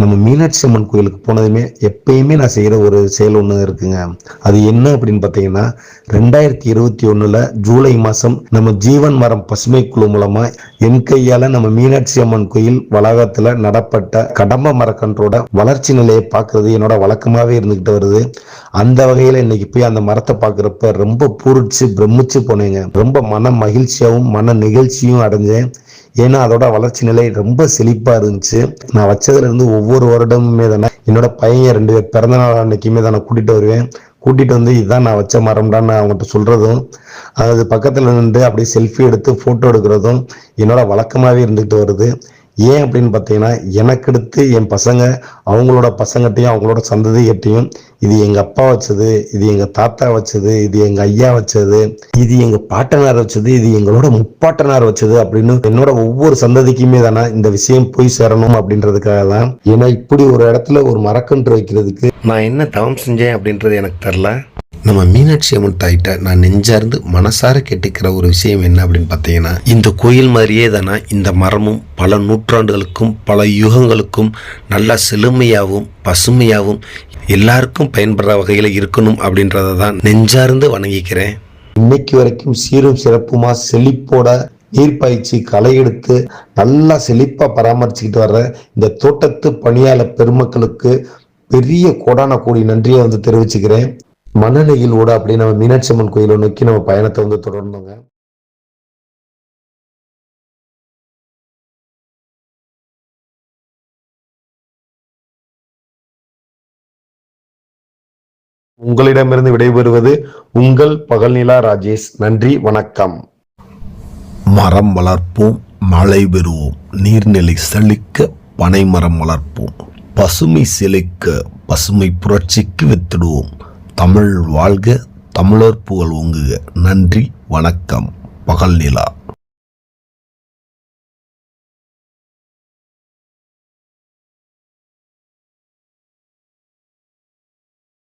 நம்ம மீனாட்சி அம்மன் கோயிலுக்கு போனதுமே எப்பயுமே நான் செய்கிற ஒரு செயல் ஒன்று இருக்குங்க. அது என்ன அப்படின்னு பார்த்தீங்கன்னா ரெண்டாயிரத்தி இருபத்தி ஒன்றில் ஜூலை மாதம் நம்ம ஜீவன் மரம் பசுமை குழு மூலமாக என் கையால் நம்ம மீனாட்சி அம்மன் கோயில் வளாகத்தில் நடப்பட்ட கடம்ப மரக்கன்றோட வளர்ச்சி நிலையை பார்க்கறது என்னோட வழக்கமாகவே இருந்துக்கிட்டு வருது. அந்த வகையில் இன்னைக்கு போய் அந்த மரத்தை பார்க்குறப்ப ரொம்ப பூரிச்சு பிரமிச்சு போனேங்க. ரொம்ப மன மகிழ்ச்சியாகவும் மன நிகழ்ச்சியும் அடைஞ்சேன். ஏன்னா அதோட வளர்ச்சி நிலை ரொம்ப செழிப்பா இருந்துச்சு. நான் வச்சதுல இருந்து ஒவ்வொரு வருடமுமே தானே என்னோட பையன் ரெண்டு பேர் பிறந்த நாள் அன்னைக்குமே நான் கூட்டிட்டு வருவேன். கூட்டிட்டு வந்து இதுதான் நான் வச்ச மரம்டான்னு அவங்ககிட்ட சொல்றதும் அது பக்கத்துல நின்று அப்படியே செல்ஃபி எடுத்து போட்டோ எடுக்கிறதும் என்னோட வழக்கமாவே இருந்துகிட்டு வருது. ஏன் அப்படின்னு பார்த்தீங்கன்னா எனக்கு அடுத்து என் பசங்க அவங்களோட பசங்கட்டையும் அவங்களோட சந்ததிகிட்டையும் இது எங்கள் அப்பா வச்சது இது எங்கள் தாத்தா வச்சது இது எங்கள் ஐயா வச்சது இது எங்கள் பாட்டனார் வச்சது இது எங்களோட முப்பாட்டனார் வச்சது அப்படின்னு என்னோட ஒவ்வொரு சந்ததிக்குமே தானே இந்த விஷயம் போய் சேரணும் அப்படின்றதுக்காக தான். ஏன்னா இப்படி ஒரு இடத்துல ஒரு மரக்கன்று வைக்கிறதுக்கு நான் என்ன தவம் செஞ்சேன் அப்படின்றது எனக்கு தெரில நம்ம மீனாட்சி அம்மன் தாயிட்ட நான் நெஞ்சார்ந்து மனசார கேட்டுக்கிற ஒரு விஷயம் என்ன அப்படின்னு பார்த்தீங்கன்னா இந்த கோயில் மாதிரியே தானே இந்த மரமும் பல நூற்றாண்டுகளுக்கும் பல யுகங்களுக்கும் நல்லா செழுமையாகவும் பசுமையாகவும் எல்லாருக்கும் பயன்படுற வகையில் இருக்கணும் அப்படின்றத தான் நெஞ்சார்ந்து வணங்கிக்கிறேன். இன்னைக்கு வரைக்கும் சீரும் சிறப்புமா செழிப்போட நீர் பாய்ச்சி களை எடுத்து நல்லா செழிப்பாக பராமரிச்சுக்கிட்டு வர்ற இந்த தோட்டத்து பணியாளர் பெருமக்களுக்கு பெரிய கோடான கோடி நன்றியை வந்து தெரிவிச்சுக்கிறேன். மனநெகிழ்வோட அப்படியே நம்ம மீனாட்சி அம்மன் கோயிலை நோக்கி நம்ம பயணத்தை வந்து தொடர்ந்தோங்க. உங்களிடமிருந்து விடைபெறுவது உங்கள் பகல்நிலா ராஜேஷ். நன்றி வணக்கம். மரம் வளர்ப்போம் மழை பெறுவோம். நீர்நிலை செழிக்க பனை மரம் வளர்ப்போம். பசுமை செழிக்க பசுமை புரட்சிக்கு வித்திடுவோம். தமிழ் வாழ்க தமிழர் புகழ் ஓங்குக. நன்றி வணக்கம். பகல் நிலா.